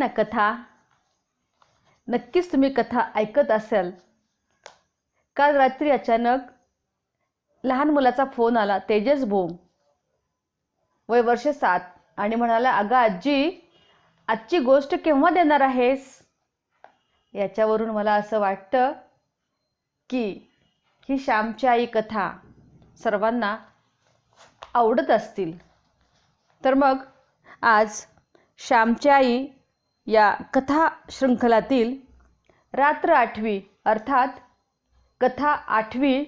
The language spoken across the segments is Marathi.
ना कथा? नक्कीच तुम्ही कथा ऐकत असाल. काल रात्री अचानक लहान मुलाचा फोन आला तेजस भोम वय वर्ष सात. आणि म्हणाला अगं आजी आजची गोष्ट केव्हा देणार आहेस? याच्यावरून मला असं वाटतं की ही श्यामची आई कथा सर्वांना आवडत असतील. तर मग आज श्यामची आई या कथा शृंखलातील रात्र आठवी अर्थात कथा आठवी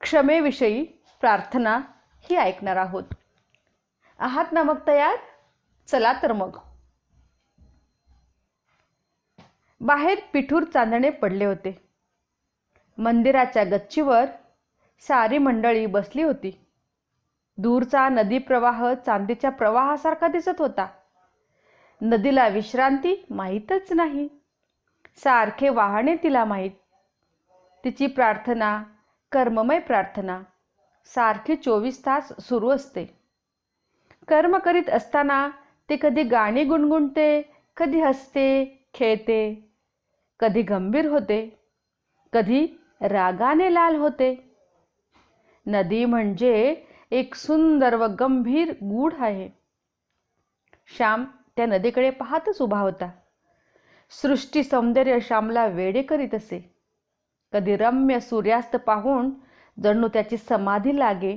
क्षमेविषयी प्रार्थना ही ऐकणार आहोत. आहात ना मग तयार? चला तर मग. बाहेर पिठूर चांदणे पडले होते. मंदिराच्या गच्चीवर सारी मंडळी बसली होती. दूरचा नदी प्रवाह चांदीच्या प्रवाहासारखा दिसत होता. नदीला विश्रांती माहीतच नाही. सारखे वाहणे तिला माहीत. तिची प्रार्थना कर्ममय प्रार्थना सारखी चोवीस तास सुरू असते. कर्म करीत असताना ते कधी गाणी गुणगुणते कधी हसते खेळते कधी गंभीर होते कधी रागाने लाल होते. नदी म्हणजे एक सुंदर व गंभीर गूढ आहे. श्याम त्या नदीकडे पाहतच उभा होता. सृष्टी सौंदर्य श्यामला वेडे करीत असे. कधी रम्य सूर्यास्त पाहून जणू त्याची समाधी लागे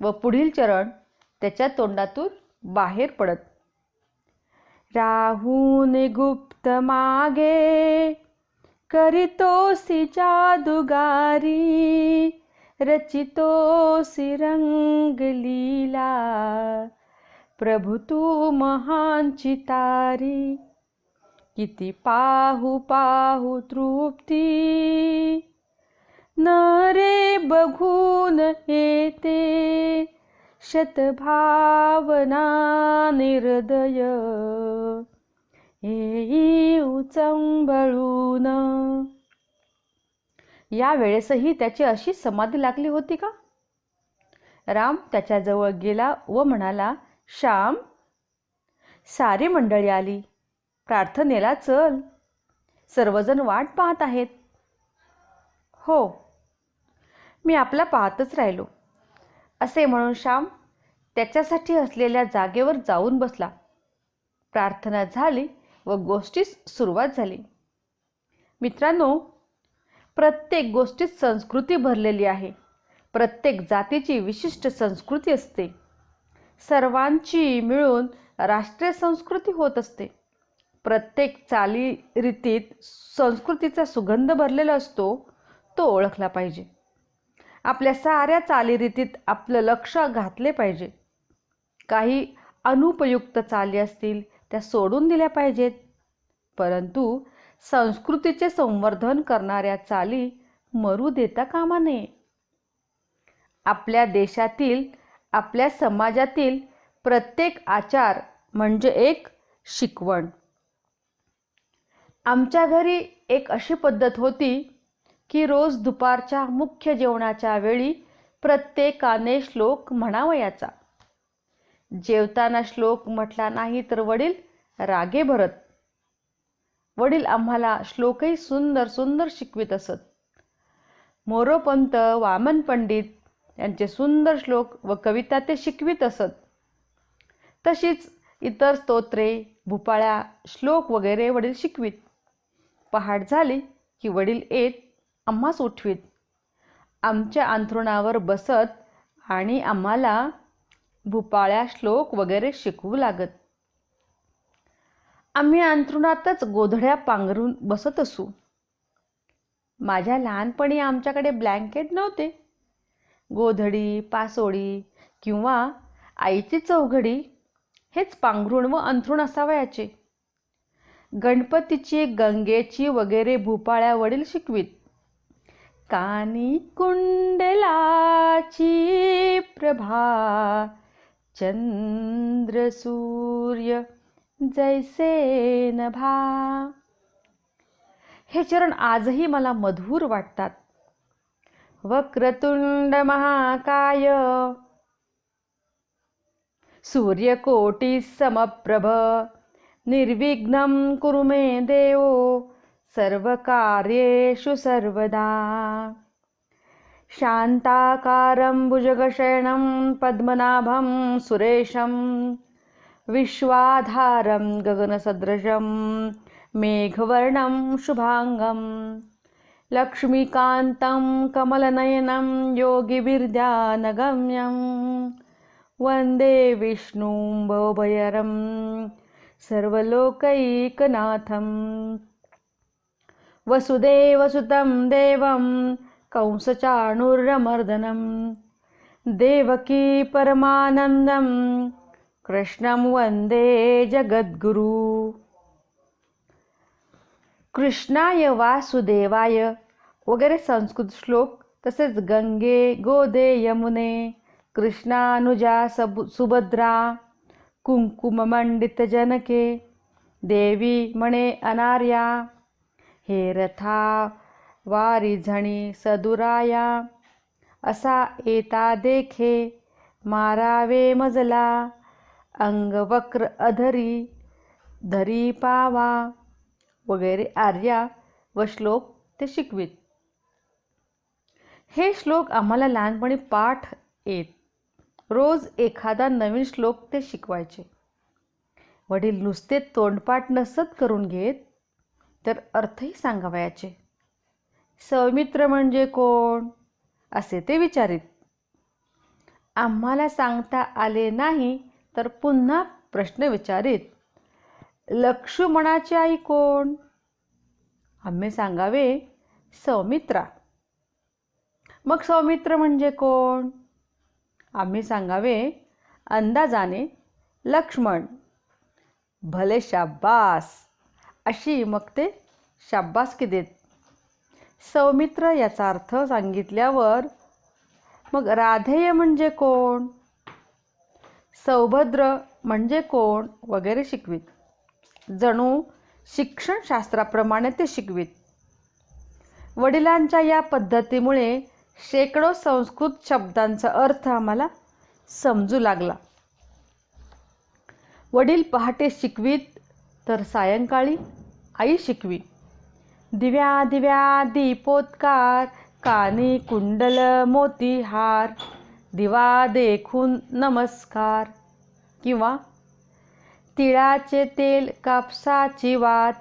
व पुढील चरण त्याच्या तोंडातून बाहेर पडत. राहून गुप्त मागे करीतोसी जादुगारी रचितोसी सिरंग लीला प्रभु तू महांची तारी किती पाहू पाहू तृप्ती. न रे बघून येते शतभावना निर्दय. येई उचंबळून या वेळेसही त्याची अशी समाधी लागली होती का? राम त्याच्याजवळ गेला व म्हणाला श्याम सारी मंडळी आली. प्रार्थनेला चल. सर्वजण वाट पाहत आहेत. हो मी आपला पाहतच राहिलो. असे म्हणून श्याम त्याच्यासाठी असलेल्या जागेवर जाऊन बसला. प्रार्थना झाली व गोष्टीस सुरुवात झाली. मित्रांनो प्रत्येक गोष्टीत संस्कृती भरलेली आहे. प्रत्येक जातीची विशिष्ट संस्कृती असते. सर्वांची मिळून राष्ट्रीय संस्कृती होत असते. प्रत्येक चालीरीतीत संस्कृतीचा सुगंध भरलेला असतो तो ओळखला पाहिजे. आपल्या साऱ्या चालीरीतीत आपलं लक्ष घातले पाहिजे. काही अनुपयुक्त चाली असतील त्या सोडून दिल्या पाहिजेत. परंतु संस्कृतीचे संवर्धन करणाऱ्या चाली मरू देता कामा नये. आपल्या देशातील आपल्या समाजातील प्रत्येक आचार म्हणजे एक शिकवण. आमच्या घरी एक अशी पद्धत होती की रोज दुपारच्या मुख्य जेवणाच्या वेळी प्रत्येकाने श्लोक म्हणावयाचा. जेवताना श्लोक म्हटला नाही तर वडील रागे भरत. वडील आम्हाला श्लोकही सुंदर सुंदर शिकवित असत. मोरोपंत वामन पंडित यांचे सुंदर श्लोक व कविता ते शिकवित असत. तशीच इतर स्तोत्रे भुपाळ्या श्लोक वगैरे वडील शिकवीत. पहाट झाली की वडील येत आम्हास उठवीत. आमच्या अंथरुणावर बसत आणि आम्हाला भुपाळ्या श्लोक वगैरे शिकवू लागत. आम्ही अंथरुणातच गोधड्या पांघरून बसत असू. माझ्या लहानपणी आमच्याकडे ब्लँकेट नव्हते. गोधडी पासोडी किंवा आईची चौघडी हेच पांघरुण व अंथरुण असावयाचे. गणपतीची गंगेची वगैरे भूपाळ्यावडील शिकवीत. कानी कुंडलाची प्रभा चंद्र सूर्य जैसे नभा. हे चरण आजही मला मधुर वाटतात. वक्रतुंड महाकाय सूर्यकोटी समप्रभ निर्विघ्नं कुरु मे देव सर्वकार्येषु सर्वदा। शान्ताकारं भुजगशयनं पद्मनाभं सुरेशं विश्वाधारं गगनसदृशं मेघवर्णं शुभाङ्गं लक्ष्मीकान्तं कमलनयनं योगिभिर्ध्यानगम्यं वन्दे विष्णुं भवभयरं सर्वलोकैकनाथम् वसुदेवसुतं देवं कंसचाणूर्यमर्दनं। देवकी परमानन्दं। कृष्णं वन्दे जगद्गुरु कृष्णाय वासुदेवाय वगैरे संस्कृत श्लोक तसेच गंगे गोदे यमुने कृष्णानुजा सबु सुभद्रा कुंकुममंडित जनके देवी म्हणे अनार्या हे रथा वारी झणी सदुराया असा येता देखे मारावे मजला अंगवक्र अधरी धरी पावा वगैरे आर्या व श्लोक ते शिकवित. हे श्लोक आम्हाला लहानपणी पाठ येत. रोज एखादा नवीन श्लोक ते शिकवायचे. वडील नुसते तोंडपाठ नसत करून घेत तर अर्थही सांगावयाचे. सौमित्र म्हणजे कोण? असे ते विचारित. आम्हाला सांगता आले नाही तर पुन्हा प्रश्न विचारित. लक्ष्मणाची आई कोण? आम्ही सांगावे सौमित्रा. मग सौमित्र म्हणजे कोण? आम्ही सांगावे अंदाजाने लक्ष्मण. भले शाब्बास. अशी मग ते शाब्बासकी देत. सौमित्र याचा अर्थ सांगितल्यावर मग राधेय म्हणजे कोण? सौभद्र म्हणजे कोण? वगैरे शिकवीत. जणू शिक्षणशास्त्राप्रमाणे ते शिकवीत. वडिलांच्या या पद्धतीमुळे शेकडो संस्कृत शब्दांचा अर्थ आम्हाला समजू लागला. वडील पहाटे शिकवीत तर सायंकाळी आई शिकवी. दिव्या दिव्या दीपोत्कार कानी कुंडल मोती हार दिवा देखून नमस्कार किंवा तिळाचे तेल कापसाची वात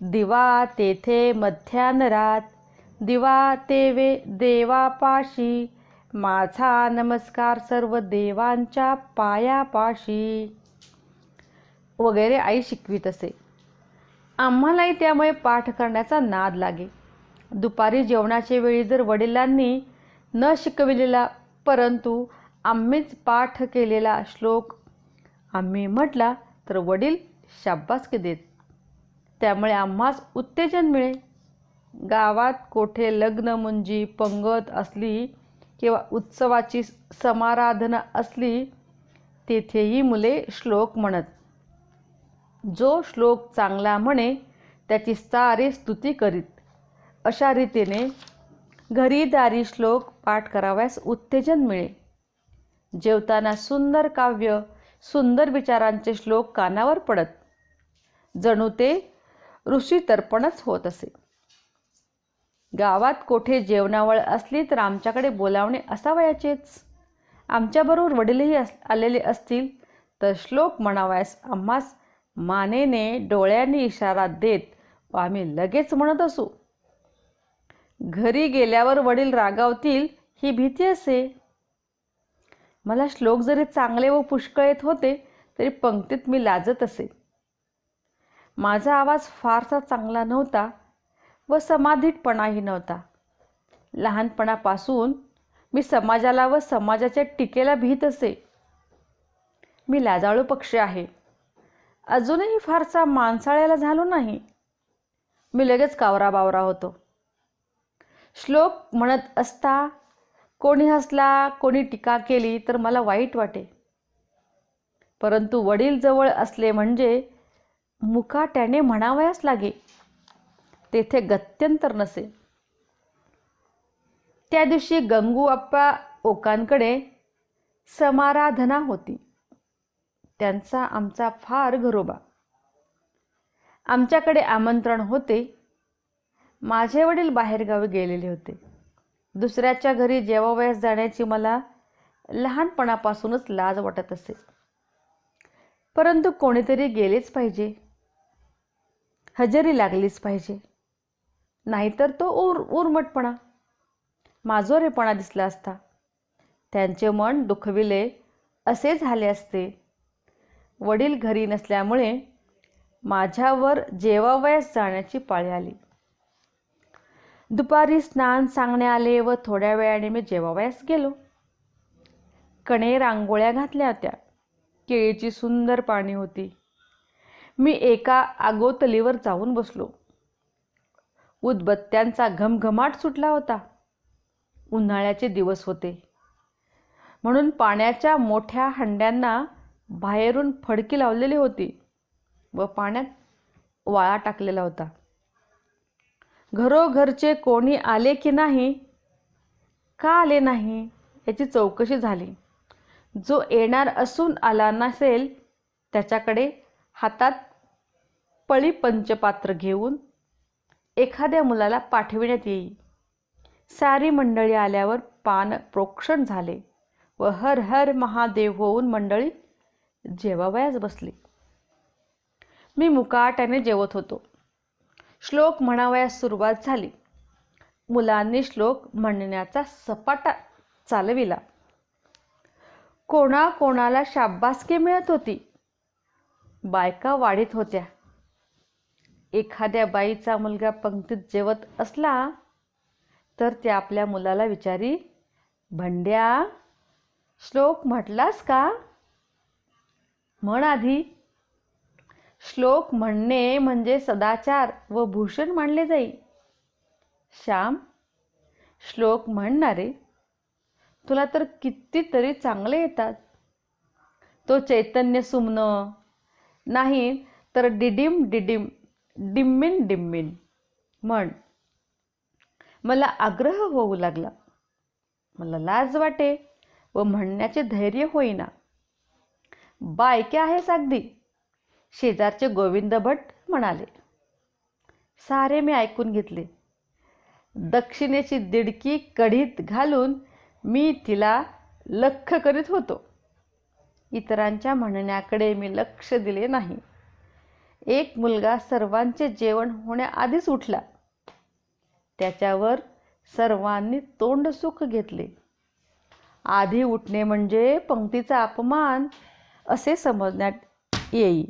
दिवा तेथे मध्यानरात दिवा तेवे देवापाशी माझा नमस्कार सर्व देवांच्या पायापाशी. वगैरे आई शिकवीत असे आम्हालाही त्यामुळे पाठ करण्याचा नाद लागे. दुपारी जेवणाच्या वेळी जर वडिलांनी न शिकविलेला परंतु आम्हीच पाठ केलेला श्लोक आम्ही म्हटला तर वडील शाब्बासकी देत. त्यामुळे आम्हास उत्तेजन मिळे गावात कोठे लग्न मुंजी पंगत असली किंवा उत्सवाची समाराधना असली तेथेही मुले श्लोक म्हणत. जो श्लोक चांगला म्हणे त्याची सारी स्तुती करीत. अशा रीतीने घरी दारी श्लोक पाठ कराव्यास उत्तेजन मिळे जेवताना सुंदर काव्य सुंदर विचारांचे श्लोक कानावर पडत. जणू ते ऋषी तर्पणच होत असे. गावात कोठे जेवणावळ असली तर आमच्याकडे बोलावणे असावयाचेच. आमच्याबरोबर वडीलही अस आलेले असतील तर श्लोक म्हणावयास आम्हास मानेने डोळ्यांनी इशारा देत व आम्ही लगेच म्हणत असू. घरी गेल्यावर वडील रागावतील ही भीती असे. मला श्लोक जरी चांगले व पुष्कळ येत होते तरी पंक्तीत मी लाजत असे. माझा आवाज फारसा चांगला नव्हता व समाधीतपणाही नव्हता. लहानपणापासून मी समाजाला व समाजाच्या टीकेला भीत असे. मी लाजाळू पक्षी आहे. अजूनही फारसा माणसाळ्याला झालो नाही. मी लगेच कावरा बावरा होतो. श्लोक म्हणत असता कोणी हसला कोणी टीका केली तर मला वाईट वाटे. परंतु वडील जवळ असले म्हणजे मुकाट्याने म्हणावयास लागे. तेथे गत्यंतर नसे. त्या दिवशी गंगू ओकांकडे समाराधना होती. त्यांचा आमचा फार घरोबा. आमच्याकडे आमंत्रण होते. माझे वडील बाहेरगावी गेलेले होते. दुसऱ्याच्या घरी जेवावयास जाण्याची मला लहानपणापासूनच लाज वाटत असे. परंतु कोणीतरी गेलेच पाहिजे. हजेरी लागलीच पाहिजे. नाहीतर तो उर उर्मटपणा माजोरेपणा दिसला असता. त्यांचे मन दुखविले असे झाले असते. वडील घरी नसल्यामुळे माझ्यावर जेवावयास जाण्याची पाळी आली. दुपारी स्नान सांगणे आले व थोड्या वेळाने मी जेवावयास गेलो. कणे रांगोळ्या घातल्या होत्या. केळीची सुंदर पाणी होती. मी एका आगोतलीवर जाऊन बसलो. उदबत्त्यांचा घमघमाट सुटला होता. उन्हाळ्याचे दिवस होते. म्हणून पाण्याच्या मोठ्या हंड्यांना बाहेरून फडकी लावलेली होती व पाण्यात वाळा टाकलेला होता. घरोघरचे कोणी आले की नाही? का आले नाही? याची चौकशी झाली. जो येणार असून आला नसेल त्याच्याकडे हातात पळी पंचपात्र घेऊन एखाद्या मुलाला पाठविण्यात येई सारी मंडळी आल्यावर पान प्रोक्षण झाले व हर हर महादेव होऊन मंडळी जेवावयास बसली. मी मुकाट्याने जेवत होतो. श्लोक म्हणावयास सुरुवात झाली. मुलांनी श्लोक म्हणण्याचा सपाटा चालविला. कोणाकोणाला शाब्बासकी मिळत होती? बायका वाढीत होत्या. एखाद्या बाईचा मुलगा पंक्तीत जेवत असला तर ते आपल्या मुलाला विचारी भंड्या श्लोक म्हटलास का? म्हण आधी. श्लोक म्हणणे म्हणजे सदाचार व भूषण मानले जाई. श्याम श्लोक म्हणणारे तुला तर कितीतरी चांगले येतात. तो चैतन्य सुमन नाही तर डिडिम डिडिम डिम्मिन डिम्मिन म्हण. मला आग्रह होऊ लागला. मला लाज वाटे व म्हणण्याचे धैर्य होईना. बायके आहेस अगदी. शेजारचे गोविंद भट म्हणाले. सारे मी ऐकून घेतले. दक्षिणेची दिडकी कढीत घालून मी तिला लख करीत होतो. इतरांच्या म्हणण्याकडे मी लक्ष दिले नाही. एक मुलगा सर्वांचे जेवण होण्याआधीच उठला. त्याच्यावर सर्वांनी तोंड सुख घेतले. आधी उठणे म्हणजे पंक्तीचा अपमान असे समजण्यात येई.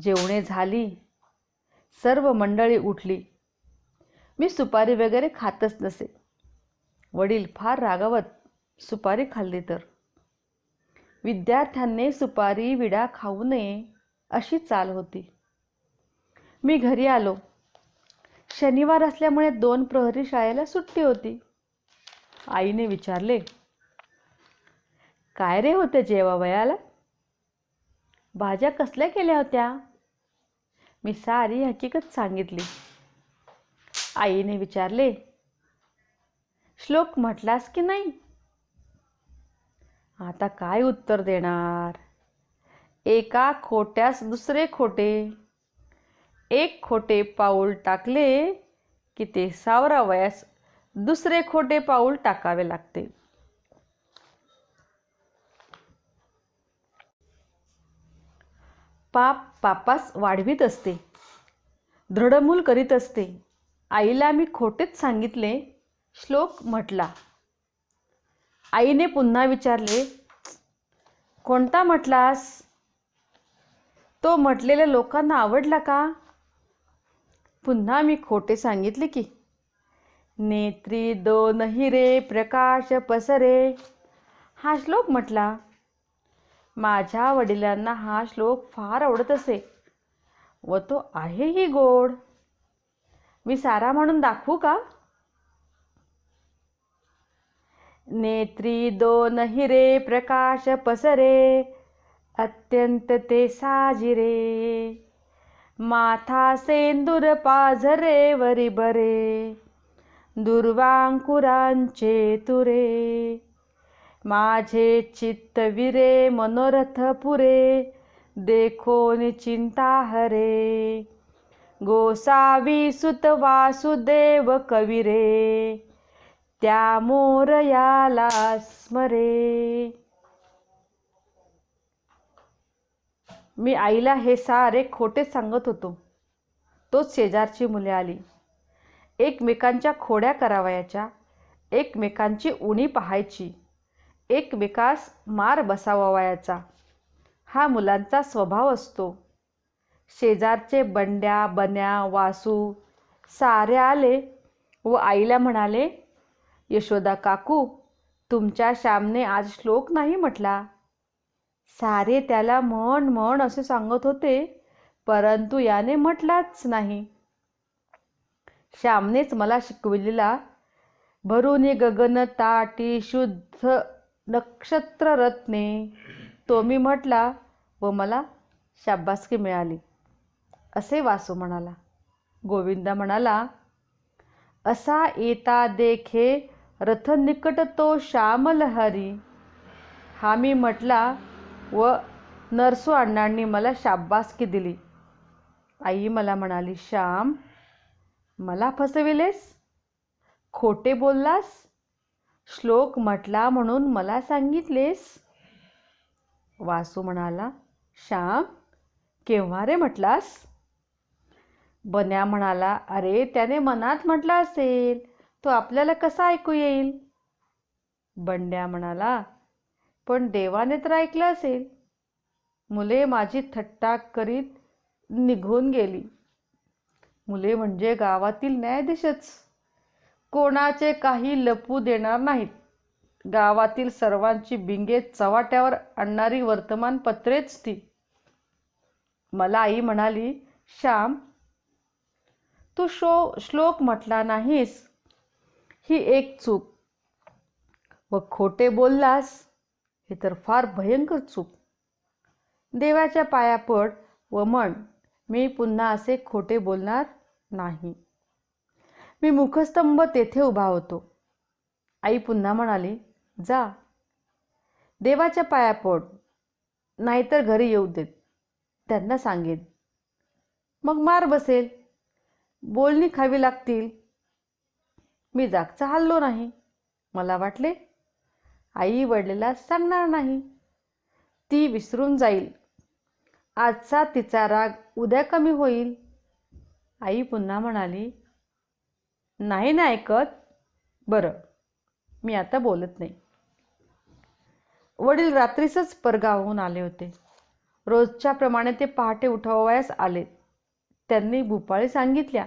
जेवणे झाली सर्व मंडळी उठली. मी सुपारी वगैरे खातच नसे. वडील फार रागावत सुपारी खाल्ली तर. विद्यार्थ्यांनी सुपारी विडा खाऊ नये अशी चाल होती. मी घरी आलो. शनिवार असल्यामुळे दोन प्रहरी शाळेला सुट्टी होती. आईने विचारले काय रे होते जेवावयाला? भाज्या कसल्या केल्या होत्या? मी सारी हकीकत सांगितली. आईने विचारले श्लोक म्हटलास की नाही? आता काय उत्तर देणार? एका खोट्यास दुसरे खोटे. एक खोटे पाऊल टाकले की ते सावरावयास दुसरे खोटे पाऊल टाकावे लागते. पाप पापास वाढवीत असते. दृढमूल करीत असते. आईला मी खोटेच सांगितले. श्लोक म्हटला. आईने पुन्हा विचारले कोणता म्हटलास? तो म्हटलेल्या लोकांना आवडला का? पुन्हा मी खोटे सांगितले की. नेत्री दोन हिरे प्रकाश पसरे. हा श्लोक म्हटला. माझ्या वडिलांना हा श्लोक फार आवडत असे. व तो आहेही गोड. मी सारा म्हणून दाखवू का? नेत्री दोन हिरे प्रकाश पसरे अत्यंत ते साजिरे. माथा सेंदूर पाझरे वरी बरे दुर्वांकुरांचे तुरे. माझे चित्तविरे मनोरथ पुरे देखो चिंता हरे. गोसावी सुत वासुदेव कविरे त्या मोरयाला स्मरे. मी आईला हे सारे खोटे सांगत होतो. तोच शेजारची मुले आली. एकमेकांच्या खोड्या करावयाच्या एकमेकांची उणी पाहायची. एक विकास मार बसावावयाचा हा मुलांचा स्वभाव असतो. शेजारचे बंड्या बन्या वासू सारे आले व आईला म्हणाले यशोदा काकू तुमच्या श्यामने आज श्लोक नाही म्हटला. सारे त्याला म्हण म्हण असे सांगत होते परंतु याने म्हटलाच नाही. श्यामनेच मला शिकविलेला भरून गगन ताटी शुद्ध नक्षत्र रत्ने तो मी म्हटला व मला शाबासकी मिळाली. असे वासू म्हणाला. गोविंदा म्हणाला असा येता देखे रथ निकट तो श्यामलहरी हा मी म्हटला व नरसू अण्णांनी मला शाबासकी दिली. आई मला म्हणाली श्याम मला फसविलेस? खोटे बोललास? श्लोक म्हटला म्हणून मला सांगितलेस? वासू म्हणाला श्याम केव्हा रे म्हटलास? बन्या म्हणाला अरे त्याने मनात म्हटला असेल तो आपल्याला कसा ऐकू येईल? बंड्या म्हणाला पण देवाने तर ऐकलं असेल. मुले माझी थट्टा करीत निघून गेली. मुले म्हणजे गावातील न्यायाधीशच. कोणाचे काही लपू देणार नाहीत. गावातील सर्वांची बिंगे चवाट्यावर आणणारी वर्तमानपत्रेच ती. मला आई म्हणाली श्याम तू शो श्लोक म्हटला नाहीस. ही एक चूक. व खोटे बोललास? हे तर फार भयंकर चूक. देवाच्या पाया पड व म्हण मी पुन्हा असे खोटे बोलणार नाही. मी मुखस्तंभ तेथे उभा होतो. आई पुन्हा म्हणाली जा. देवाच्या पायापोट नाहीतर घरी येऊ देत. त्यांना सांगेन. मग मार बसेल. बोलणी खावी लागतील. मी जागचा हल्लो नाही. मला वाटले आई वडलेला सांगणार नाही. ती विसरून जाईल. आजचा तिचा राग उद्या कमी होईल. आई पुन्हा म्हणाली नाही ना ऐकत? बरं. मी आता बोलत नाही. वडील रात्रीसच परगावहून आले होते. रोजच्या प्रमाणे ते पहाटे उठवावयास आले. त्यांनी भूपाळी सांगितल्या.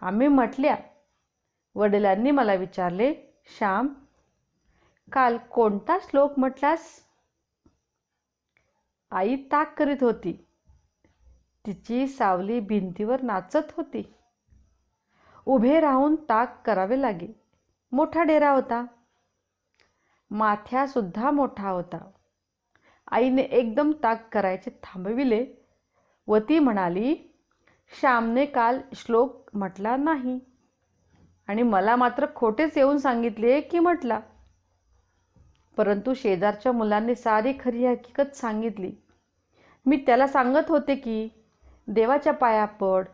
आम्ही म्हटल्या वडिलांनी मला विचारले श्याम काल कोणता श्लोक म्हटलास? आई ताक करीत होती. तिची सावली भिंतीवर नाचत होती. उभे राहून ताक करावे लागे. मोठा डेरा होता. माथ्यासुद्धा मोठा होता. आईने एकदम ताक करायचे थांबविले. व ती म्हणाली श्यामने काल श्लोक म्हटला नाही. आणि मला मात्र खोटेच येऊन सांगितले की म्हटला. परंतु शेजारच्या मुलांनी सारी खरी हकीकत सांगितली. मी त्याला सांगत होते की देवाच्या पाया पड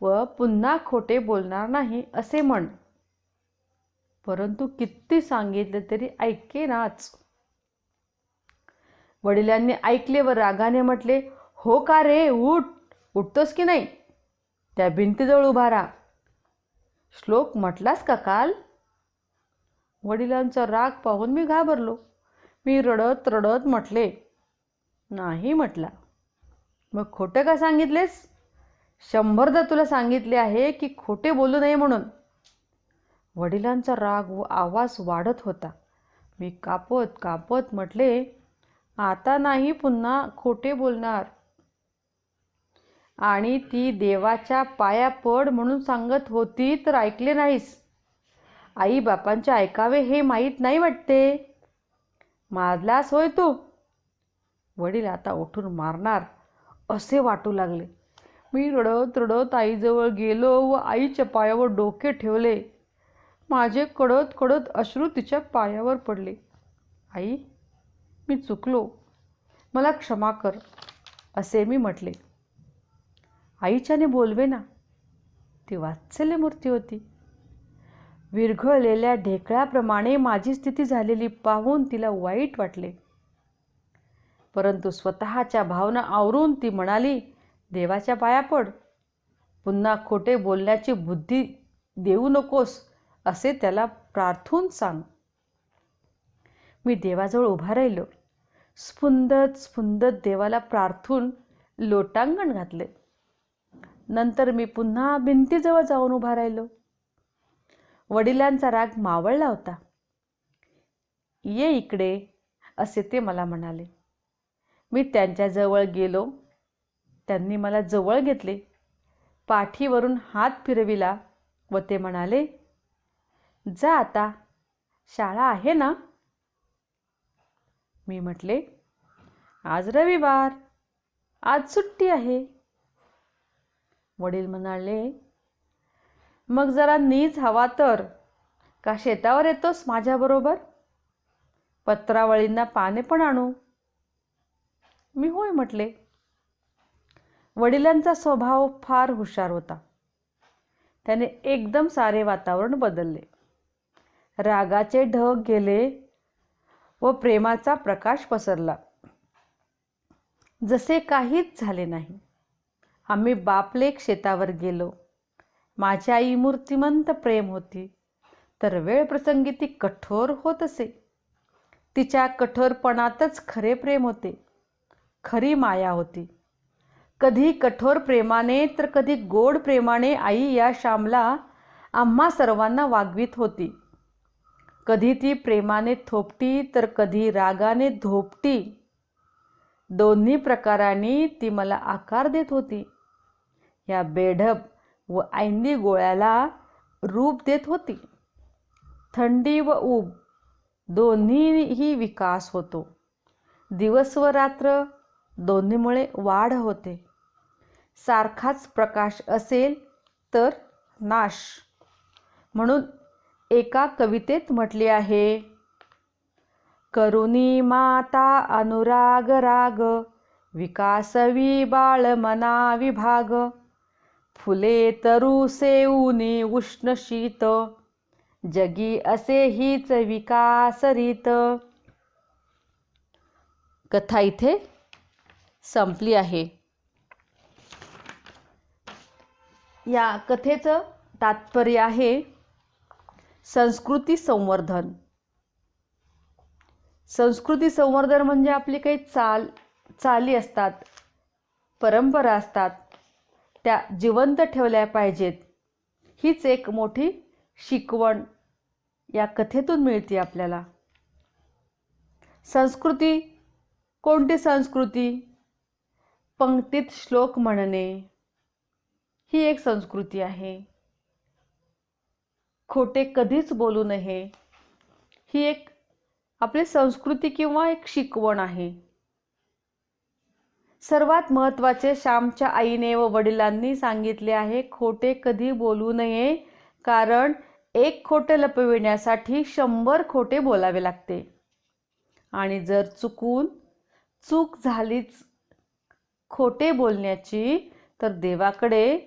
व पुन्हा खोटे बोलणार नाही असे म्हण. परंतु किती सांगितले तरी ऐके नाच. वडिलांनी ऐकले व रागाने म्हटले हो का रे उठ. उठतोस की नाही? त्या भिंतीजवळ उभा राहा. श्लोक म्हटलास का काल? वडिलांचा राग पाहून मी घाबरलो. मी रडत रडत म्हटले नाही म्हटला. मग खोटं का सांगितलेस? शंभरदा तुला सांगितले आहे की खोटे बोलू नये म्हणून. वडिलांचा राग व आवाज वाढत होता. मी कापत कापत म्हटले आता नाही पुन्हा खोटे बोलणार. आणि ती देवाच्या पाया पड म्हणून सांगत होती तर ऐकले नाहीस. आई बापांचे ऐकावे हे माहीत नाही वाटते. मारलास होय तू. वडील आता उठून मारणार असे वाटू लागले. मी रडत रडत आईजवळ गेलो व आईच्या पायावर डोके ठेवले. माझे कडत कडत अश्रू तिच्या पायावर पडले. आई मी चुकलो. मला क्षमा कर असे मी म्हटले. आईच्याने बोलवे ना. ती वात्सल्यमूर्ती होती. विरघळलेल्या ढेकळ्याप्रमाणे माझी स्थिती झालेली पाहून तिला वाईट वाटले. परंतु स्वतःच्या भावना आवरून ती म्हणाली देवाच्या पाया पड. पुन्हा खोटे बोलण्याची बुद्धी देऊ नकोस असे त्याला प्रार्थून सांग. मी देवाजवळ उभा राहिलो. स्फुंदत स्फुंदत देवाला प्रार्थून लोटांगण घातले. नंतर मी पुन्हा भिंतीजवळ जाऊन उभा राहिलो. वडिलांचा राग मावळला होता. ये इकडे असे ते मला म्हणाले. मी त्यांच्याजवळ गेलो. त्यांनी मला जवळ घेतले. पाठीवरून हात फिरविला व ते म्हणाले जा आता शाळा आहे ना? मी म्हटले आज रविवार आज सुट्टी आहे. वडील म्हणाले मग जरा नीज हवा तर का शेतावर येतोस माझ्याबरोबर? पत्रावळींना पाने पण आणू. मी होय म्हटले वडिलांचा स्वभाव फार हुशार होता. त्याने एकदम सारे वातावरण बदलले. रागाचे ढग गेले व प्रेमाचा प्रकाश पसरला. जसे काहीच झाले नाही. आम्ही बापलेक शेतावर गेलो. माझी आई मूर्तिमंत प्रेम होती. तर वेळ प्रसंगी ती कठोर होत असे. तिच्या कठोरपणातच खरे प्रेम होते. खरी माया होती. कधी कठोर प्रेमाने तर कधी गोड प्रेमाने आई या श्यामला आम्हा सर्वांना वागवीत होती. कधी ती प्रेमाने थोपटी तर कधी रागाने धोपटी. दोन्ही प्रकारांनी ती मला आकार देत होती. या बेढब व ऐंदी गोळ्याला रूप देत होती. थंडी व ऊब दोन्हीही विकास होतो. दिवस व रात्र दोन्हीमुळे वाढ होते. सारखाच प्रकाश असेल तर नाश. म्हणून एका कवितेत म्हटले आहे करुणी माता अनुराग राग विकासवी बाळ मना विभाग फुले तरुसे सेऊनी उष्ण शीत जगी असे हीच विकास रीत. कथा इथे संपली आहे. या कथेचं तात्पर्य आहे संस्कृती संवर्धन. संस्कृती संवर्धन म्हणजे आपली काही चाल चाली असतात परंपरा असतात त्या जिवंत ठेवल्या पाहिजेत. हीच एक मोठी शिकवण या कथेतून मिळते आपल्याला. संस्कृती कोणती संस्कृती? पंक्तीत श्लोक म्हणणे. ही एक संस्कृती आहे. खोटे कधीच बोलू नये. ही एक आपली संस्कृती किंवा एक शिकवण आहे. सर्वात महत्त्वाचे श्यामच्या आईने व वडिलांनी सांगितले आहे खोटे कधी बोलू नये कारण एक खोटे लपविण्यासाठी शंभर खोटे बोलावे लागते. आणि जर चुकून चूक झालीच खोटे बोलण्याची तर देवाकडे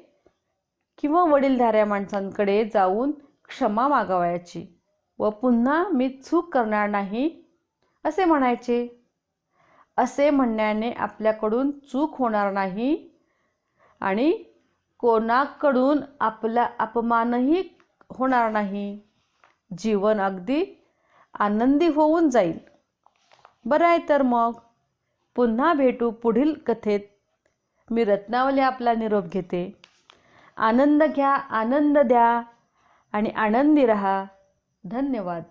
किंवा वडीलधाऱ्या माणसांकडे जाऊन क्षमा मागावयाची व पुन्हा मी चूक करणार नाही असे म्हणायचे. असे म्हणण्याने आपल्याकडून चूक होणार नाही आणि कोणाकडून आपला अपमानही होणार नाही. जीवन अगदी आनंदी होऊन जाईल. बरं आहे तर मग. पुन्हा भेटू पुढील कथेत. मी रत्नावली आपला निरोप घेते. आनंद घ्या आनंद द्या आणि आनंदी रहा. धन्यवाद.